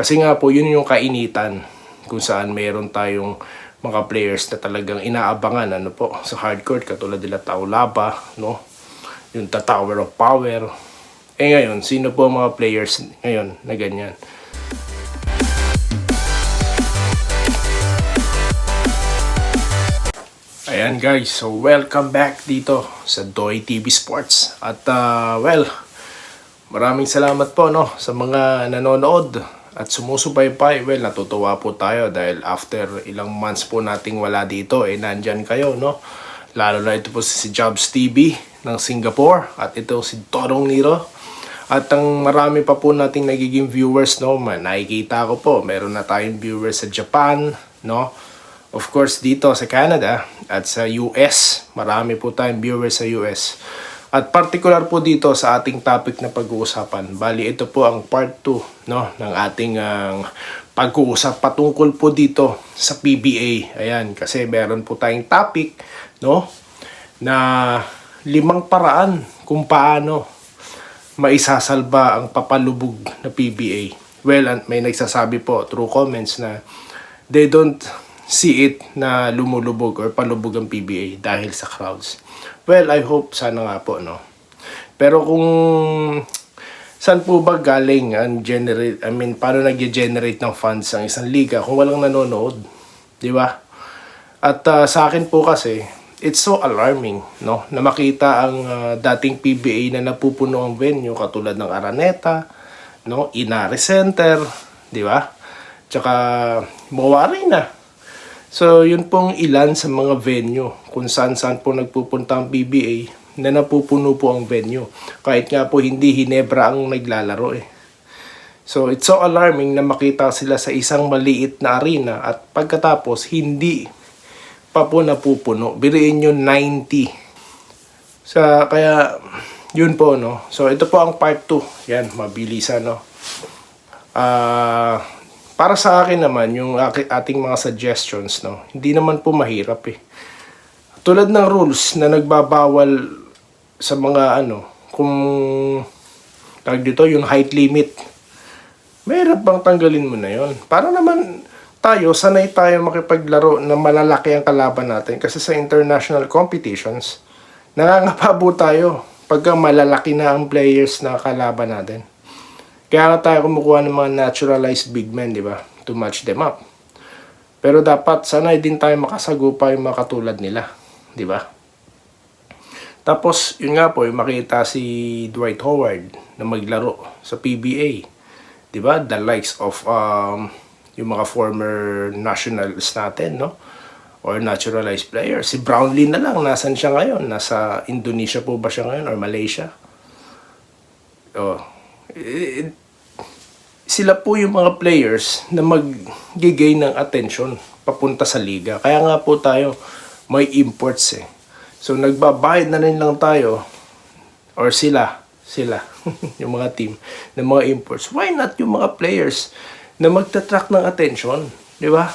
Kasi nga po, yun yung kainitan kung saan meron tayong mga players na talagang inaabangan ano po sa hardcourt katulad nila Taulaba no? Yung The Tower of Power. Eh ngayon sino po mga players ngayon na ganyan? Ayan guys, so welcome back dito sa Doy TV Sports. At uh, well, maraming salamat po no sa mga nanonood at sumusubaybay. Well, natutuwa po tayo dahil after ilang months po nating wala dito, eh nandyan kayo no. Lalo na ito po si Jobs TV ng Singapore at ito si Torong Niro. At ang marami pa po nating nagiging viewers no, Ma- nakikita ko po, meron na tayong viewers sa Japan, no? Of course, dito sa Canada at sa US, marami po tayong viewers sa US. At particular po dito sa ating topic na pag-uusapan. Bali, ito po ang part 2 no, ng ating ang pag-uusap patungkol po dito sa PBA. Ayan, kasi meron po tayong topic no, na limang paraan kung paano maisasalba ang papalubog na PBA. Well, may nagsasabi po through comments na they don't see it na lumulubog or palubog ang PBA dahil sa crowds. Well, I hope sana nga po, no? Pero kung saan po ba galing ang generate, I mean, paano nag-generate ng funds ang isang liga kung walang nanonood? Di ba? At ah, sa akin po kasi, it's so alarming, no? Na makita ang ah, dating PBA na napupuno ang venue katulad ng Araneta, no? Inari Center, di ba? Tsaka Mawari na. So, yun pong ilan sa mga venue kung saan-saan po nagpupunta ang PBA na napupuno po ang venue. Kahit nga po hindi Hinebra ang naglalaro eh. So, it's so alarming na makita sila sa isang maliit na arena at pagkatapos hindi pa po napupuno. Biriin nyo 90. Sa, kaya, yun po, no? So, ito po ang part 2. Yan, mabilisan, no? Ah, para sa akin naman, yung ating mga suggestions, no? Hindi naman po mahirap eh. Tulad ng rules na nagbabawal sa mga ano, kung tawag dito, yung height limit. Mahirap bang tanggalin mo na yon Para naman tayo, sanay tayo makipaglaro na malalaki ang kalaban natin. Kasi sa international competitions, nangangapabo tayo pagka malalaki na ang players na kalaban natin. Kaya nga tayo kumukuha ng mga naturalized big men, di ba? To match them up. Pero dapat sanay din tayo makasagupa yung mga katulad nila, di ba? Tapos, yun nga po, yung makita si Dwight Howard na maglaro sa PBA. Di ba? The likes of um, yung mga former nationals natin, no? Or naturalized players. Si Brownlee na lang, nasan siya ngayon? Nasa Indonesia po ba siya ngayon? Or Malaysia? Oh, sila po yung mga players na mag-gain ng attention papunta sa liga. Kaya nga po tayo may imports eh. So nagbabayad na rin lang tayo or sila, sila, yung mga team ng mga imports. Why not yung mga players na magtatrack ng attention? Di ba?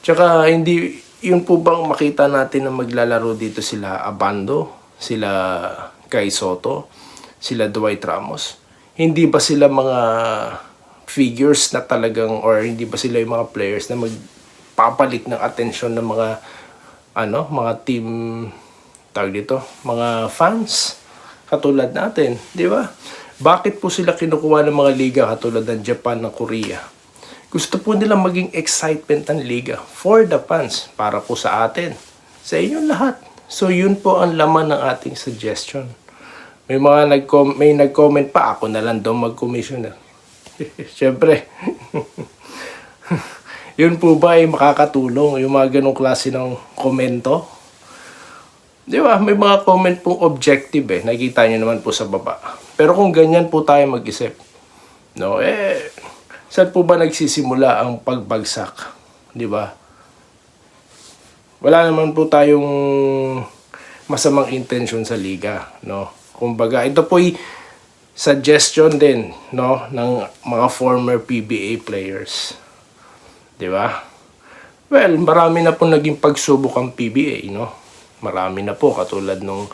Tsaka hindi, yung po bang makita natin na maglalaro dito sila Abando, sila Kai Soto, sila Dwight Ramos. Hindi ba sila mga figures na talagang or hindi ba sila yung mga players na magpapalit ng atensyon ng mga ano, mga team tawag dito, mga fans katulad natin, di ba? Bakit po sila kinukuha ng mga liga katulad ng Japan, ng Korea? Gusto po nila maging excitement ng liga for the fans, para po sa atin, sa inyo lahat. So yun po ang laman ng ating suggestion. May mga nag may nag-comment pa ako na lang daw mag-commissioner. Siyempre. yun po ba ay makakatulong yung mga ganong klase ng komento? Di ba? May mga comment pong objective eh. Nakikita nyo naman po sa baba. Pero kung ganyan po tayo mag-isip, no, eh, saan po ba nagsisimula ang pagbagsak? Di ba? Wala naman po tayong masamang intention sa liga, no? Kumbaga, ito po'y suggestion din, no, ng mga former PBA players. 'Di ba? Well, marami na po naging pagsubok ang PBA, no? Marami na po katulad nung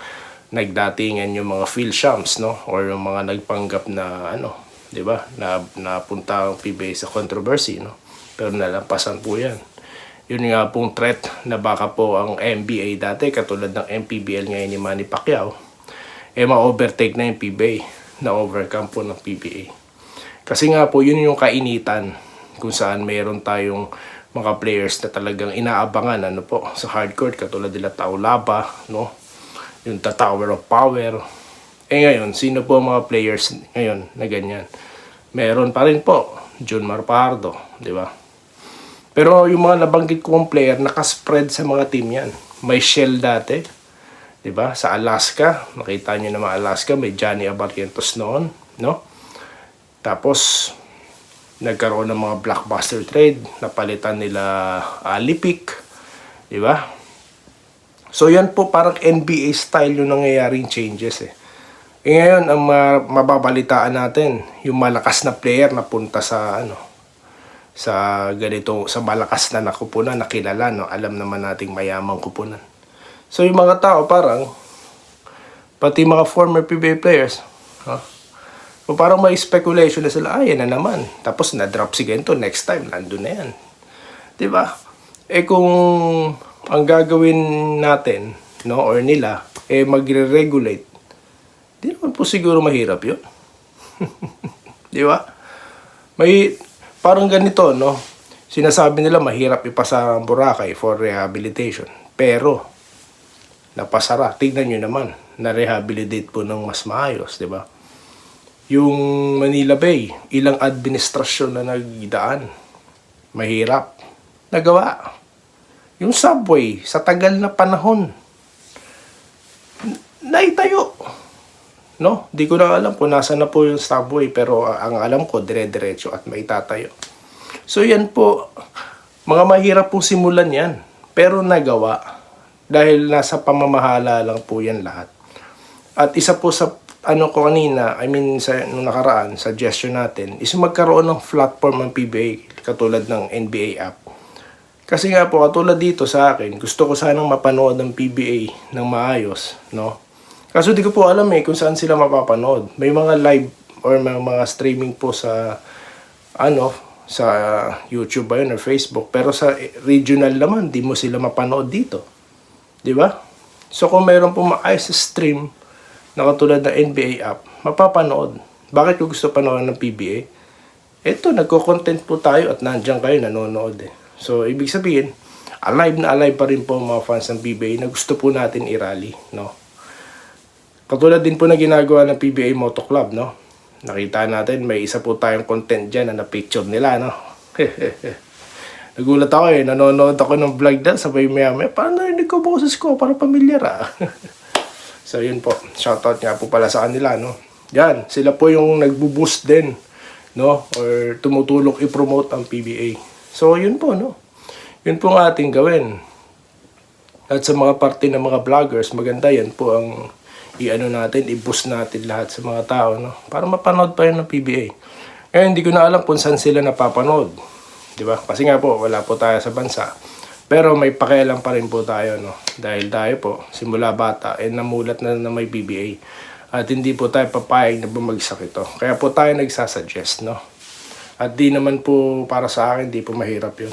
nagdatingan yung mga Phil Shams, no? Or yung mga nagpanggap na ano, 'di ba? Na napunta ang PBA sa controversy, no? Pero nalampasan po 'yan. Yun nga pong threat na baka po ang NBA dati katulad ng MPBL ngayon ni Manny Pacquiao eh ma-overtake na yung PBA na overcome po ng PBA. Kasi nga po yun yung kainitan kung saan mayroon tayong mga players na talagang inaabangan ano po sa hardcourt katulad nila Taulaba, no? Yung The Tower of Power. Eh ngayon, sino po mga players ngayon na ganyan? Meron pa rin po, John Marpardo, di ba? Pero yung mga nabanggit kong player, nakaspread sa mga team yan. May Shell dati, di ba? Sa Alaska, nakita nyo naman Alaska, may Johnny Abarrientos noon, no? Tapos, nagkaroon ng mga blockbuster trade, napalitan nila Alipik, di ba? So yan po parang NBA style yung nangyayaring changes eh. Eh ngayon, ang ma- mababalitaan natin, yung malakas na player na punta sa ano, sa ganito, sa malakas na nakupunan, nakilala, no? Alam naman nating mayamang kupunan. So yung mga tao parang, pati mga former PBA players, ha? O parang may speculation na sila, ah, na naman. Tapos na-drop si Gento, next time, nandun na yan. ba? Eh kung ang gagawin natin, no, or nila, eh magre-regulate, di naman po siguro mahirap yun. Di ba? May, parang ganito, no? Sinasabi nila mahirap ipasa ang Boracay for rehabilitation. Pero, napasara. Tignan nyo naman, na-rehabilitate po ng mas maayos, di ba? Yung Manila Bay, ilang administrasyon na nagdaan. Mahirap. Nagawa. Yung subway, sa tagal na panahon, naitayo. No? Di ko na alam kung nasa na po yung subway, pero ang alam ko, dire-diretso at maitatayo. So yan po, mga mahirap po simulan yan. Pero nagawa. Dahil nasa pamamahala lang po yan lahat. At isa po sa ano ko kanina, I mean sa nung nakaraan, suggestion natin, is magkaroon ng platform ng PBA katulad ng NBA app. Kasi nga po, katulad dito sa akin, gusto ko sanang mapanood ng PBA ng maayos, no? Kaso di ko po alam eh kung saan sila mapapanood. May mga live or may mga streaming po sa ano, sa YouTube ba yun or Facebook. Pero sa regional naman, di mo sila mapanood dito. Di ba? So kung mayroon po maayos na stream na katulad ng NBA app, mapapanood. Bakit ko gusto panood ng PBA? Ito, nagko-content po tayo at nandiyan kayo nanonood eh. So, ibig sabihin, alive na alive pa rin po mga fans ng PBA na gusto po natin i-rally, no? Katulad din po na ginagawa ng PBA Moto Club, no? Nakita natin, may isa po tayong content dyan na na-picture nila, no? Nagulat ako eh, nanonood ako ng vlog dyan, sabay maya maya, parang narinig ko boses ko, parang pamilyar ah. so yun po, shoutout nga po pala sa kanila, no? Yan, sila po yung nagbo-boost din, no? Or tumutulong i-promote ang PBA. So yun po, no? Yun po ang ating gawin. At sa mga parte ng mga vloggers, maganda yan po ang i-ano natin, i-boost natin lahat sa mga tao, no? Para mapanood pa yun ng PBA. Eh, hindi ko na alam kung saan sila napapanood. Di ba? Kasi nga po, wala po tayo sa bansa. Pero may pakialam pa rin po tayo, no? Dahil tayo po, simula bata, eh namulat na na may PBA. At hindi po tayo papayag na bumagsak ito. Kaya po tayo nagsasuggest, no? At di naman po para sa akin, di po mahirap yun.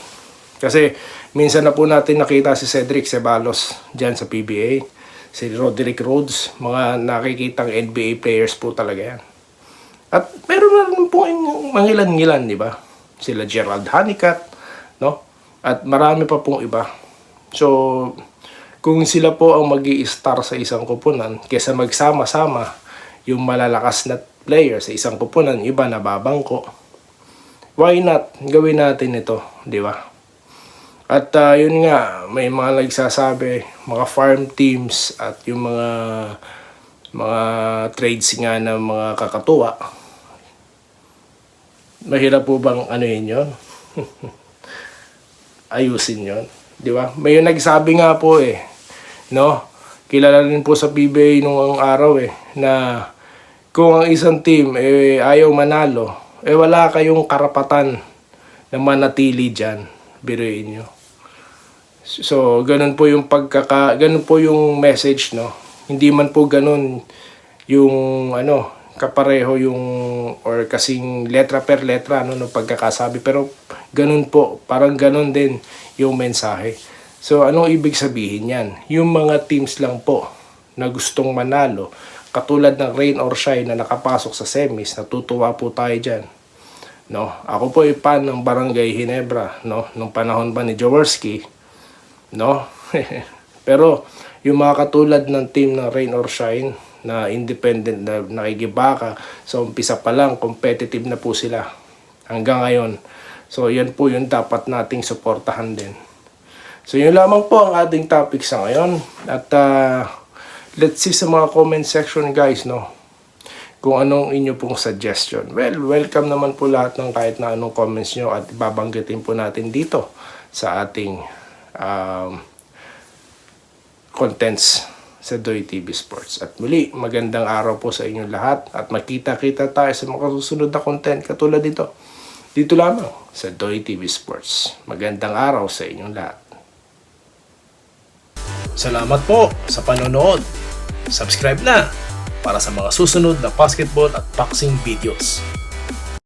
Kasi minsan na po natin nakita si Cedric Ceballos dyan sa PBA. Si Roderick Rhodes, mga nakikitang NBA players po talaga yan. At meron na rin po yung mangilan-ngilan, di ba? Sila Gerald Hanikat, no? At marami pa pong iba. So, kung sila po ang mag star sa isang kupunan, kesa magsama-sama yung malalakas na player sa isang kupunan, iba nababangko. Why not? Gawin natin ito, di ba? At ah, yun nga, may mga nagsasabi, mga farm teams at yung mga mga trades nga ng mga kakatuwa. Mahirap po bang ano yun? Ayusin yun. Di ba? May nagsabi nga po eh, no? Kilala rin po sa PBA nung araw eh, na kung ang isang team eh, ayaw manalo, eh wala kayong karapatan na manatili dyan. Biruin nyo. So, ganun po yung pagkaka, ganun po yung message, no? Hindi man po ganun yung, ano, kapareho yung or kasing letra per letra no ng pagkakasabi. Pero ganun po parang ganun din yung mensahe. So anong ibig sabihin yan? Yung mga teams lang po na gustong manalo katulad ng rain or shine na nakapasok sa semis natutuwa po tayo dyan. No? Ako po ay fan ng Barangay Hinebra no? Nung panahon pa ni Jaworski no? Pero yung mga katulad ng team ng Rain or Shine na independent na nakikibaka. Sa umpisa pa lang competitive na po sila hanggang ngayon. So yan po yung dapat nating suportahan din. So yun lamang po ang ating topic sa ngayon. At ah, let's see sa mga comment section guys no? Kung anong inyo pong suggestion. Well, welcome naman po lahat ng kahit na anong comments nyo at babanggitin po natin dito sa ating um, contents sa Doy TV Sports. At muli, magandang araw po sa inyong lahat at makita-kita tayo sa mga susunod na content katulad dito. Dito lamang sa Doy TV Sports. Magandang araw sa inyong lahat. Salamat po sa panonood. Subscribe na para sa mga susunod na basketball at boxing videos.